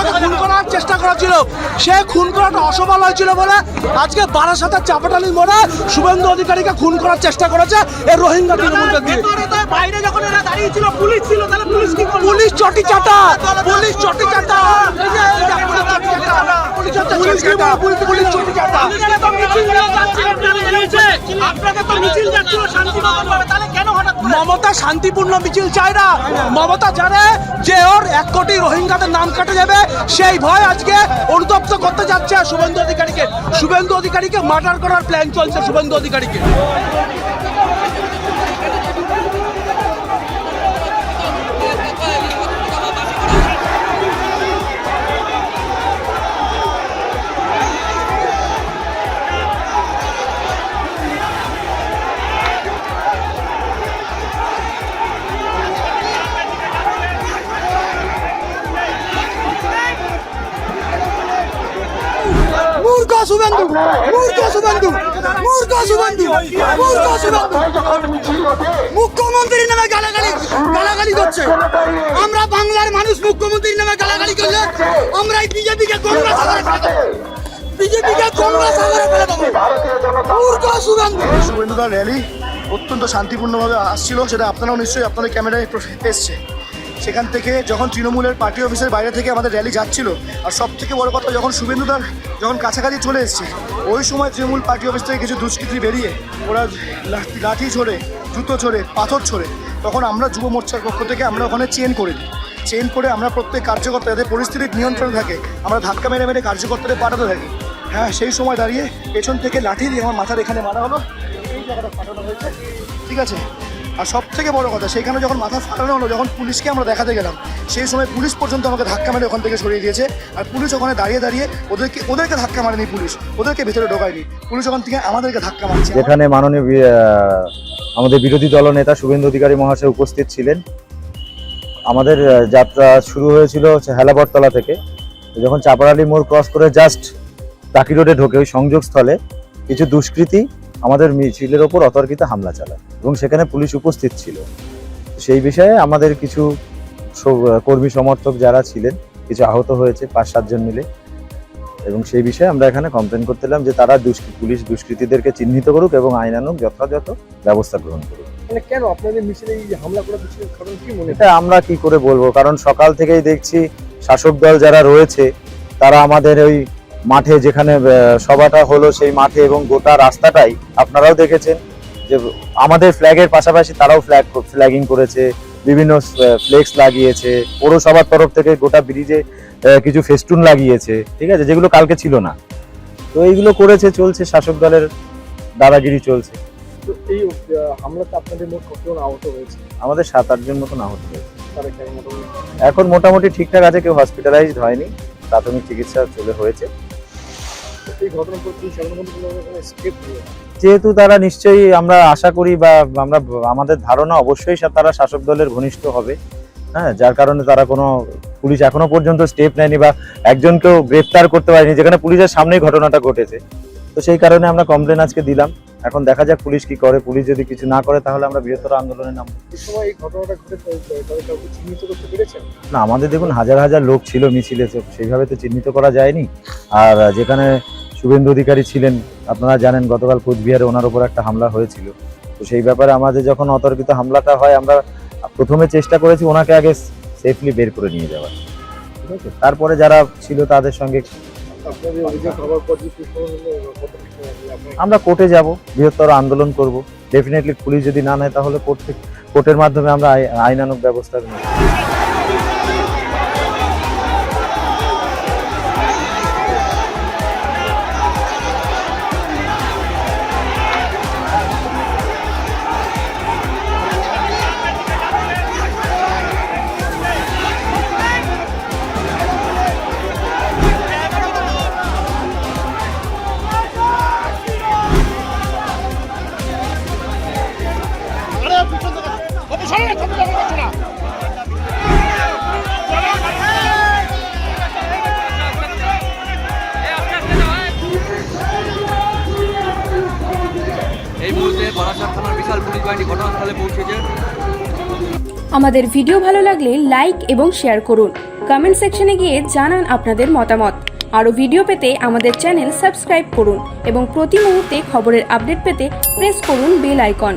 শুভেন্দুদাকে খুন করার চেষ্টা করেছিল। সে খুন করাটা অসফল হয়েছিল বলে আজকে বারাসাতের চাপাটালি মোড়ে শুভেন্দু অধিকারীকে খুন করার চেষ্টা করেছে এই রোহিঙ্গা বাইরে যখন এরা দাঁড়িয়ে পুলিশ ছিল তাহলে পুলিশ কি পুলিশ চটি চাটা পুলিশ চটি চাটা। তো মিছিল যাচ্ছিল আপনারা মমতা শান্তিপূর্ণ মিছিল চায় না। মমতা জানে যে ওর এক কোটি রোহিঙ্গাদের নাম কাটে যাবে। সেই ভয় আজকে অনুতপ্ত করতে যাচ্ছে শুভেন্দু অধিকারীকে। শুভেন্দু অধিকারীকে মার্ডার করার প্ল্যান চলছে শুভেন্দু অধিকারীকে। শুভেন্দু মূর্খ শুভেন্দু মূর্খ শুভেন্দু মূর্খ শুভেন্দু মুখ্যমন্ত্রীর নামে গালাগালি গালাগালি করছে আমরা বাংলার মানুষ মুখ্যমন্ত্রীর নামে গালাগালি করলে আমরা এই বিজেপিকে গঙ্গা সাগরে ফেলে দেবো বিজেপিকে গঙ্গা সাগরে ফেলে দেবো মূর্খ শুভেন্দু শুভেন্দুদার র্যালি অত্যন্ত শান্তিপূর্ণভাবে আসছিল সেটা আপনারাও নিশ্চয়ই আপনাদের ক্যামেরায় এসছে সেখান থেকে যখন তৃণমূলের পার্টি অফিসের বাইরে থেকে আমাদের র্যালি যাচ্ছিল, আর সব থেকে বড় কথা যখন শুভেন্দুদার যখন কাছাকাছি চলে এসছে, ওই সময় তৃণমূল পার্টি অফিস থেকে কিছু দুষ্কৃতী বেরিয়ে ওরা লাঠি ছোড়ে, জুতো ছোড়ে, পাথর ছোড়ে, তখন আমরা যুব মোর্চার পক্ষ থেকে আমরা ওখানে চেন করে দিই। চেন করে আমরা প্রত্যেক কার্যকর্তা যাতে পরিস্থিতির নিয়ন্ত্রণে থাকে, আমরা ধাক্কা মেরে মেরে কার্যকর্তাদের পাঠাতে থাকি। হ্যাঁ সেই সময় দাঁড়িয়ে পেছন থেকে লাঠি দিয়ে আমার মাথার এখানে মারা হলো। এই জায়গাটা ফাটানো হয়েছে। ঠিক আছে? আর সব থেকে বড় কথা, সেখানে যখন মাথা ফাটানো হলো, যখন পুলিশকে আমরা দেখাতে গেলাম, সেই সময় পুলিশ পর্যন্ত আমাকে ধাক্কা মেরে ওখান থেকে সরিয়ে দিয়েছে। আর পুলিশ ওখানে দাঁড়িয়ে দাঁড়িয়ে ওদেরকে ওদেরকে ধাক্কা মারেনি পুলিশ, ওদেরকে ভেতরে ঢোকায়নি। পুলিশ ওখান থেকে আমাদেরকে ধাক্কা মারছে। যেখানে মাননীয় আমাদের বিরোধী দলনেতা শুভেন্দু অধিকারী মহাশয় উপস্থিত ছিলেন। আমাদের যাত্রা শুরু হয়েছিল হেলাবরতলা থেকে। যখন চাপারালি মোড় ক্রস করে জাস্ট টাকি রোডে ঢোকে ওই সংযোগস্থলে, কিছু দুষ্কৃতী আমাদের মিছিলের ওপর অতর্কিত হামলা চালায় এবং সেখানে পুলিশ উপস্থিত ছিল। সেই বিষয়ে আমাদের কিছু কর্মী সমর্থক যারা ছিলেন কিছু আহত হয়েছে পাঁচ সাতজন মিলে। এবং সেই বিষয়ে আমরা এখানে কমপ্লেন করতে এলাম যে তারা দুষ্কৃ পুলিশ দুষ্কৃতীদেরকে চিহ্নিত করুক এবং আইনানুক যথাযথ ব্যবস্থা গ্রহণ করুক। কেন আপনাদের মিছিলে এই হামলা করার পিছনে কারণ কি মনে এটা আমরা কি করে বলব? কারণ সকাল থেকেই দেখছি শাসক দল যারা রয়েছে তারা আমাদের ওই মাঠে যেখানে সভাটা হলো সেই মাঠে এবং গোটা রাস্তাটাই আপনারাও দেখেছেন যে আমাদের ফ্ল্যাগের পাশাপাশি তারাও ফ্ল্যাগ ফ্ল্যাগিং করেছে বিভিন্ন ফ্লেক্স লাগিয়েছে পৌরসভার তরফ থেকে গোটা ব্রিজে কিছু ফেস্টুন লাগিয়েছে ঠিক আছে যেগুলো কালকে ছিল না। তো এইগুলো করেছে চলছে শাসক দলের দাদাগিরি চলছে। তো এই হামলাতে আপনাদের মোট কতজন আহত হয়েছে? আমাদের সাত আটজন মতন আহত হয়েছে। এখন মোটামুটি ঠিকঠাক আছে কেউ হসপিটালাইজড হয়নি প্রাথমিক চিকিৎসা চলে হয়েছে। এই স্টেপ যেহেতু তারা নিশ্চয়ই আমরা আশা করি বা আমরা আমাদের ধারণা অবশ্যই তারা শাসক দলের ঘনিষ্ঠ হবে। হ্যাঁ যার কারণে তারা কোনো পুলিশ এখনও পর্যন্ত স্টেপ নেয়নি বা একজনকেও গ্রেফতার করতে পারেনি যেখানে পুলিশের সামনেই ঘটনাটা ঘটেছে। তো সেই কারণে আমরা কমপ্লেন আজকে দিলাম। এখন দেখা যাক পুলিশ কি করে। পুলিশ যদি কিছু না করে তাহলে আমরা বৃহত্তর আন্দোলনে নামবো। না আমাদের দেখুন হাজার হাজার লোক ছিল মিছিলে সেইভাবে তো চিহ্নিত করা যায়নি। আর যেখানে শুভেন্দু অধিকারী ছিলেন, আপনারা জানেন গতকাল কোচবিহারে ওনার উপর একটা হামলা হয়েছিল। তো সেই ব্যাপারে আমাদের যখন অতর্কিত হামলাটা হয়, আমরা প্রথমে চেষ্টা করেছি ওনাকে আগে সেফলি বের করে নিয়ে যাওয়ার। ঠিক আছে? তারপরে যারা ছিল তাদের সঙ্গে আমরা কোর্টে যাব, বৃহত্তর আন্দোলন করব। ডেফিনেটলি পুলিশ যদি না নেয়, তাহলে কোর্ট কোর্টের মাধ্যমে আমরা আই- আইনানুগ ব্যবস্থা নেব। এই মুহূর্তে বারাসাত থানার বিশাল পুলিশ বাহিনী ঘটনাস্থলে পৌঁছেছে আমাদের ভিডিও ভালো লাগলে লাইক এবং শেয়ার করুন। কমেন্ট সেকশনে গিয়ে জানান আপনাদের মতামত। আরও ভিডিও পেতে আমাদের চ্যানেল সাবস্ক্রাইব করুন এবং প্রতি মুহূর্তে খবরের আপডেট পেতে প্রেস করুন বেল আইকন